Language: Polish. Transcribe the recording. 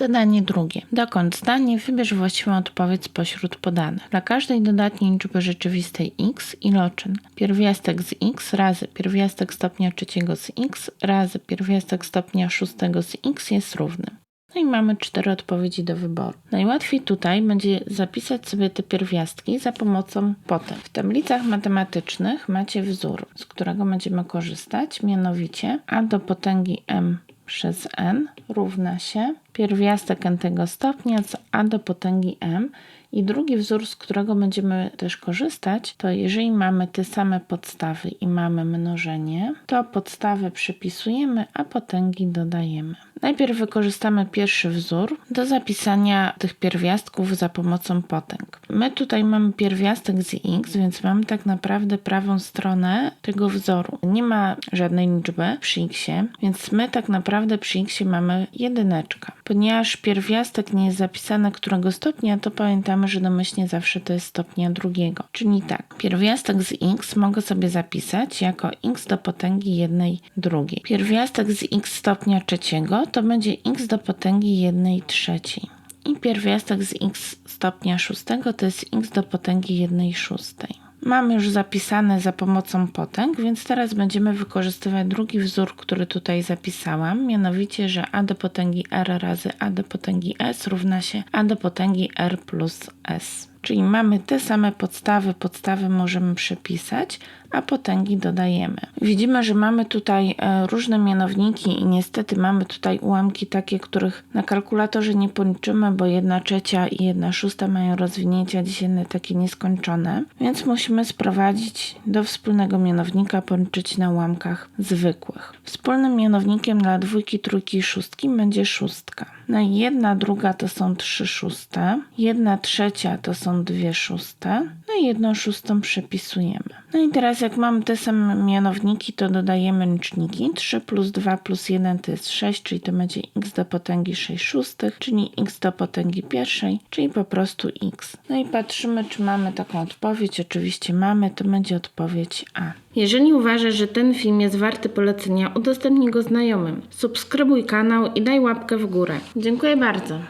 Zadanie drugie. Dokąd zdanie wybierz właściwą odpowiedź spośród podanych. Dla każdej dodatniej liczby rzeczywistej x iloczyn. Pierwiastek z x razy pierwiastek stopnia trzeciego z x razy pierwiastek stopnia szóstego z x jest równy. No i mamy cztery odpowiedzi do wyboru. Najłatwiej tutaj będzie zapisać sobie te pierwiastki za pomocą potem. W tablicach matematycznych macie wzór, z którego będziemy korzystać, mianowicie a do potęgi m przez n równa się pierwiastek n tego stopnia z a do potęgi m. I drugi wzór, z którego będziemy też korzystać, to jeżeli mamy te same podstawy i mamy mnożenie, to podstawy przypisujemy, a potęgi dodajemy. Najpierw wykorzystamy pierwszy wzór do zapisania tych pierwiastków za pomocą potęg. My tutaj mamy pierwiastek z x, więc mamy tak naprawdę prawą stronę tego wzoru. Nie ma żadnej liczby przy x, więc my tak naprawdę przy x mamy jedyneczkę. Ponieważ pierwiastek nie jest zapisany którego stopnia, to pamiętamy, że domyślnie zawsze to jest stopnia drugiego. Czyli tak, pierwiastek z x mogę sobie zapisać jako x do potęgi jednej drugiej. Pierwiastek z x stopnia trzeciego to będzie x do potęgi jednej trzeciej. I pierwiastek z x stopnia szóstego to jest x do potęgi jednej szóstej. Mamy już zapisane za pomocą potęg, więc teraz będziemy wykorzystywać drugi wzór, który tutaj zapisałam, mianowicie, że a do potęgi r razy a do potęgi s równa się a do potęgi r plus s. Czyli mamy te same podstawy, podstawy możemy przepisać, a potęgi dodajemy. Widzimy, że mamy tutaj e, różne mianowniki i niestety mamy tutaj ułamki takie, których na kalkulatorze nie policzymy, bo 1 trzecia i 1 szósta mają rozwinięcia dziesiętne takie nieskończone, więc musimy sprowadzić do wspólnego mianownika, policzyć na ułamkach zwykłych. Wspólnym mianownikiem dla dwójki, trójki i szóstki będzie szóstka. No i jedna druga to są trzy szóste, jedna trzecia to są dwie szóste, no i jedną szóstą przepisujemy. No i teraz jak mamy te same mianowniki, to dodajemy liczniki. 3 plus 2 plus 1 to jest 6, czyli to będzie x do potęgi 6 szóstych, czyli x do potęgi pierwszej, czyli po prostu x. No i patrzymy, czy mamy taką odpowiedź. Oczywiście mamy, to będzie odpowiedź A. Jeżeli uważasz, że ten film jest warty polecenia, udostępnij go znajomym. Subskrybuj kanał i daj łapkę w górę. Dziękuję bardzo.